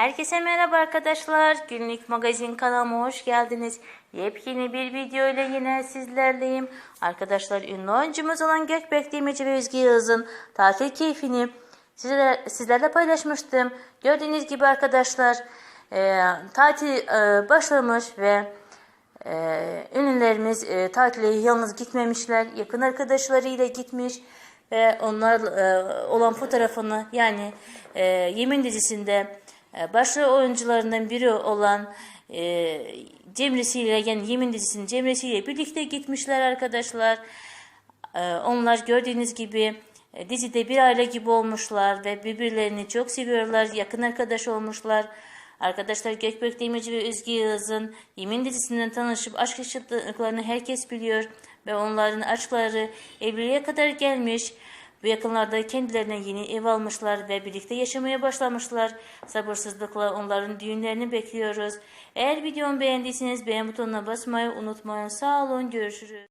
Herkese merhaba arkadaşlar. Günlük magazin kanalıma hoş geldiniz. Yepyeni bir video ile yine sizlerleyim. Arkadaşlar ünlü oyuncumuz olan Gökbek Demirci ve Özge Yağız'ın tatil keyfini sizler, sizlerle paylaşmıştım. Gördüğünüz gibi arkadaşlar e, tatil e, başlamış ve e, ünlülerimiz e, tatile yalnız gitmemişler. Yakın arkadaşlarıyla gitmiş ve onlar e, olan fotoğrafını yani e, Yemin dizisinde e, başrol oyuncularından biri olan e, Cemresi ile yani Yemin dizisinin Cemresi ile birlikte gitmişler arkadaşlar. E, onlar gördüğünüz gibi e, dizide bir aile gibi olmuşlar ve birbirlerini çok seviyorlar, yakın arkadaş olmuşlar. Arkadaşlar Gökbek Demirci ve Özge Yağız'ın Yemin dizisinden tanışıp aşk yaşadıklarını herkes biliyor ve onların aşkları evliliğe kadar gelmiş. Bu yakınlarda kendilerine yeni ev almışlar ve birlikte yaşamaya başlamışlar. Sabırsızlıkla onların düğünlerini bekliyoruz. Eğer videomu beğendiyseniz beğen butonuna basmayı unutmayın. Sağ olun, görüşürüz.